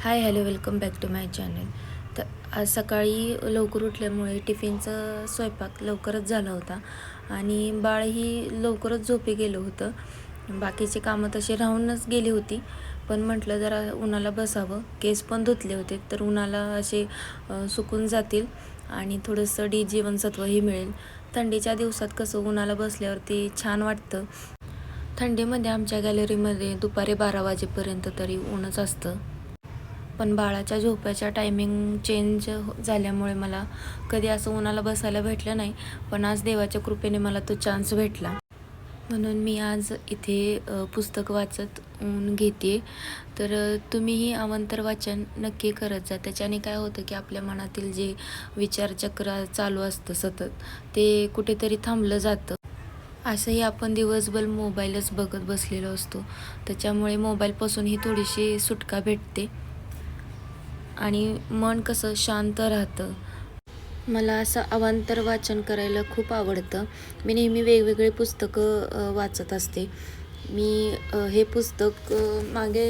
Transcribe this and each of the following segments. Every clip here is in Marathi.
Hi hello welcome back to my channel. तर आज सकाळी लवकर उठल्यामुळे टिफिनचा स्वयंपाक लवकरच झाला होता आणि बाळही लवकरच झोपी गेलं होतं. बाकीचे कामं तसे राहूनच गेली होती पण म्हटलं जरा उन्हाला बसावं. केस पण धुतले होते तर उन्हाला असे सुकून जातील आणि थोडंसं डी जीवनसत्वही मिळेल. थंडीच्या दिवसात कसं उन्हाला बसल्यावरती छान वाटतं. थंडीमध्ये आमच्या गॅलरीमध्ये दुपारी बारा वाजेपर्यंत तरी ऊनच असतं. पण बाळाच्या झोपाच्या टायमिंग चेंज हो- झाल्यामुळे मला कधी असं उन्हाला बसायला भेटलं नाही पण आज देवाच्या कृपेने मला तो चान्स भेटला. म्हणून मी आज इथे पुस्तक वाचत ऊन घेते. तर तुम्हीही अवांतर वाचन नक्की करत जा. त्याच्याने काय होतं की आपल्या मनातील जे विचारचक्र चालू असतं सतत ते कुठेतरी थांबलं जातं. असंही आपण दिवसभर मोबाईलच बघत बसलेलो असतो. त्याच्यामुळे मोबाईलपासूनही थोडीशी सुटका भेटते. आणि मन कसं शांत राहतं. मला असं अवांतर वाचन करायला खूप आवडतं. मी नेहमी वेगवेगळे पुस्तकं वाचत असते. मी हे पुस्तक मागे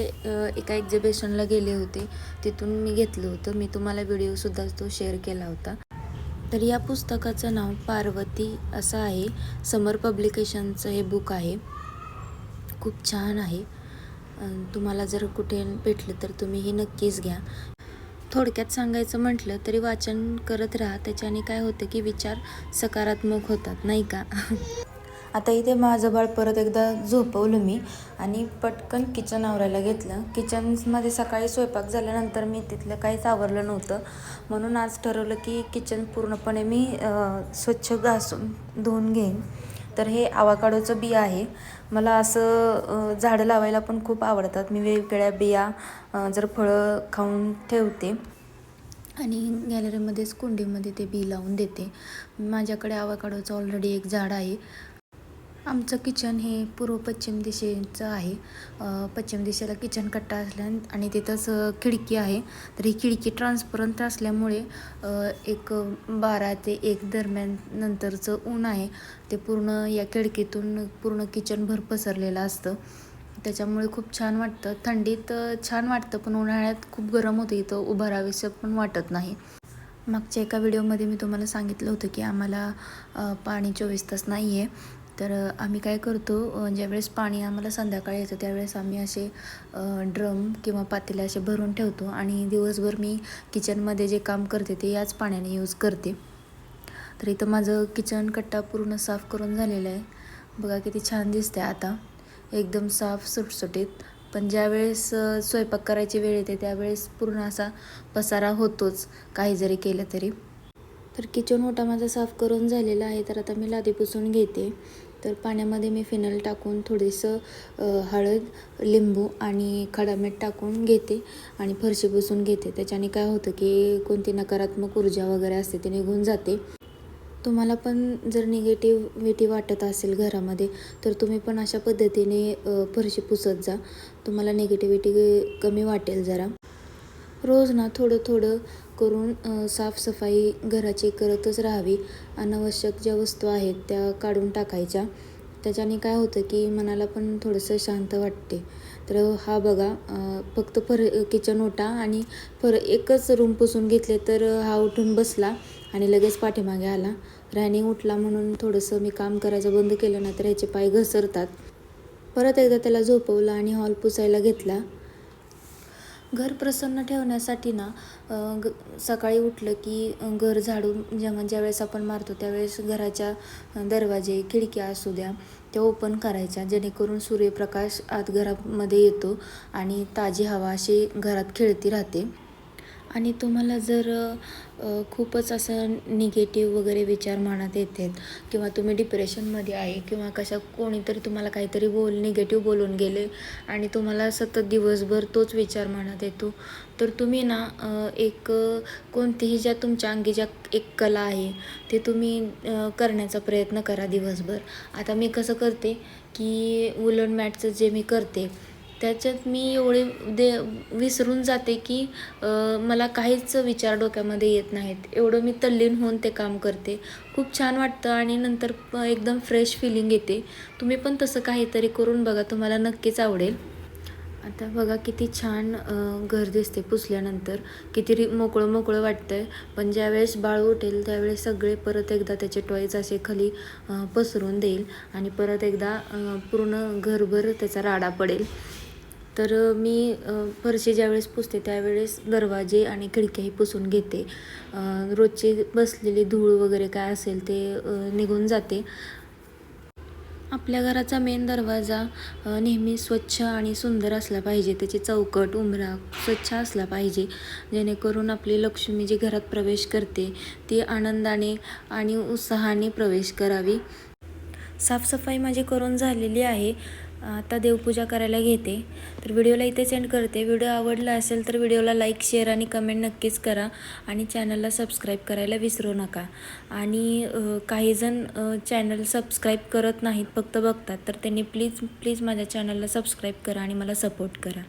एका एक्झिबिशनला गेले होते. तिथून मी घेतलं होतं. मी तुम्हाला व्हिडिओसुद्धा तो शेअर केला होता. तर या पुस्तकाचं नाव पार्वती असं आहे. समर पब्लिकेशनचं हे बुक आहे. खूप छान आहे. तुम्हाला जर कुठे भेटलं तर तुम्ही हे नक्कीच घ्या. थोडक्यात सांगायचं म्हटलं तरी वाचन करत राहा. त्याच्याने काय होतं की विचार सकारात्मक होतात नाही का? आता इथे माझं बाळ परत एकदा झोपवलं मी आणि पटकन किचन आवरायला घेतलं. किचनमध्ये सकाळी स्वयंपाक झाल्यानंतर मी तिथलं काहीच आवरलं नव्हतं. म्हणून आज ठरवलं की किचन पूर्णपणे मी स्वच्छ घासून धुवून घेईन. तर हे आवाकाडोचं बिया आहे. मला असं झाडं लावायला पण खूप आवडतात. मी वेगवेगळ्या बिया जर फळं खाऊन ठेवते आणि गॅलरीमध्येच कुंडीमध्ये ते बी लावून देते. माझ्याकडे आवाकाडोचं ऑलरेडी एक झाड आहे. आमचं किचन हे पूर्व पश्चिम दिशेचं आहे. पश्चिम दिशेला किचन कट्टा असल्या आणि तिथंच खिडकी आहे. तर ही खिडकी ट्रान्सपरंट असल्यामुळे एक बारा ते एक दरम्यान नंतरचं ऊन आहे. ते पूर्ण या खिडकीतून पूर्ण किचनभर पसरलेलं असतं. त्याच्यामुळे खूप छान वाटतं. थंडीत छान वाटतं पण उन्हाळ्यात खूप गरम होतं. इथं उभं राहावीसं पण वाटत नाही. मागच्या एका व्हिडिओमध्ये मी तुम्हाला सांगितलं होतं की आम्हाला पाणी चोवीस तास नाही आहे तर आम्ही काय करतो ज्यावेळेस पाणी आम्हाला संध्याकाळी येतं त्यावेळेस आम्ही असे ड्रम किंवा पातेले असे भरून ठेवतो आणि दिवसभर मी किचनमध्ये जे काम करते ते याच पाण्याने यूज करते. तर इथं माझं किचन कट्टा पूर्ण साफ करून झालेलं आहे. बघा किती छान दिसते आता. एकदम साफ सुटसुटीत. पण ज्यावेळेस स्वयंपाक करायची वेळ येते त्यावेळेस पूर्ण असा पसारा होतोच काही जरी केलं तरी. तर किचन ओटा माझा साफ करून झालेला आहे तर आता मी लादी पुसून घेते. तर पाण्यामध्ये मी फिनल टाकून थोडंसं हळद लिंबू आणि खडा मीठ टाकून घेते आणि फरशी पुसून घेते. त्याच्याने काय होतं की कोणती नकारात्मक ऊर्जा वगैरे असते ती निघून जाते. तुम्हाला पण जर निगेटिव्हिटी वाटत असेल घरामध्ये तर तुम्ही पण अशा पद्धतीने फरशी पुसत जा. तुम्हाला निगेटिव्हिटी कमी वाटेल जरा. रोज ना थोडं थोडं करून साफसफाई घराची करतच राहावी. अनावश्यक ज्या वस्तू आहेत त्या काढून टाकायच्या. त्याच्याने काय होतं की मनाला पण थोडंसं शांत वाटते. तर हा बघा फक्त फर किचन ओटा आणि फर एकच रूम पुसून घेतले तर हा उठून बसला आणि लगेच पाठीमागे आला. राणी उठला म्हणून थोडंसं मी काम करायचं बंद केलं ना तर ह्याचे पाय घसरतात. परत एकदा त्याला झोपवलं आणि हॉल पुसायला घेतला. घर प्रसन्न ठेवण्यासाठी ना ग सकाळी उठलं की घर झाडून जेव्हा ज्यावेळेस आपण मारतो त्यावेळेस घराच्या दरवाजे खिडक्या असू द्या त्या ओपन करायच्या. जेणेकरून सूर्यप्रकाश आत घरामध्ये येतो आणि ताजी हवा अशी घरात खेळती राहते. आणि तुम्हाला जर खूपच असं निगेटिव्ह वगैरे विचार मनात येतात किंवा तुम्ही डिप्रेशनमध्ये आहे किंवा कशा कोणीतरी तुम्हाला काहीतरी बोल निगेटिव्ह बोलून गेले आणि तुम्हाला सतत दिवसभर तोच विचार मनात येतो तर तुम्ही ना एक कोणतीही ज्या तुमच्या अंगी ज्या एक कला आहे ते तुम्ही करण्याचा प्रयत्न करा दिवसभर. आता मी कसं करते की वुलन मॅटचं जे मी करते त्याच्यात मी एवढे दे विसरून जाते की मला काहीच विचार डोक्यामध्ये येत नाहीत. एवढं मी तल्लीन होऊन ते काम करते. खूप छान वाटतं आणि नंतर एकदम फ्रेश फिलिंग येते. तुम्ही पण तसं काहीतरी करून बघा तुम्हाला नक्कीच आवडेल. आता बघा किती छान घर दिसते पुसल्यानंतर. किती रि मोकळं मोकळं आहे पण ज्यावेळेस बाळ उठेल त्यावेळेस सगळे परत एकदा त्याचे टॉईज असे खाली पसरून देईल आणि परत एकदा पूर्ण घरभर त्याचा राडा पडेल. तर मी फरशी ज्यावेळेस पुसते त्यावेळेस दरवाजे आणि खिडक्याही पुसून घेते. रोजची बसलेली धूळ वगैरे काय असेल ते निघून जाते. आपल्या घराचा मेन दरवाजा नेहमी स्वच्छ आणि सुंदर असला पाहिजे. त्याची चौकट उंबरा स्वच्छ असला पाहिजे. जेणेकरून आपली लक्ष्मी जी घरात प्रवेश करते ती आनंदाने आणि उत्साहाने प्रवेश करावी. साफसफाई माझी करून झालेली आहे. आता देवपूजा करायला घेते. तर व्हिडिओला इथे सेंड करते. व्हिडिओ आवडला असेल तर व्हिडिओला लाईक शेअर आणि कमेंट नक्कीच करा आणि चॅनलला सबस्क्राईब करायला विसरू नका. आणि काहीजण चॅनल सबस्क्राईब करत नाहीत फक्त बघतात तर त्यांनी प्लीज प्लीज माझ्या चॅनलला सबस्क्राईब करा आणि मला सपोर्ट करा.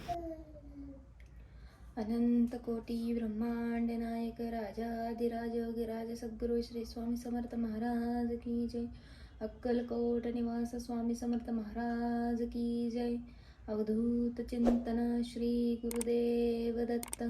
अनंत कोटी ब्रह्मांड नायक राजाधिराज गिराज सद्गुरु श्री स्वामी समर्थ महाराज की जय. अक्कलकोट निवास स्वामी समर्थ महाराज की जय. अवधूत चिंतन श्री गुरुदेव दत्त.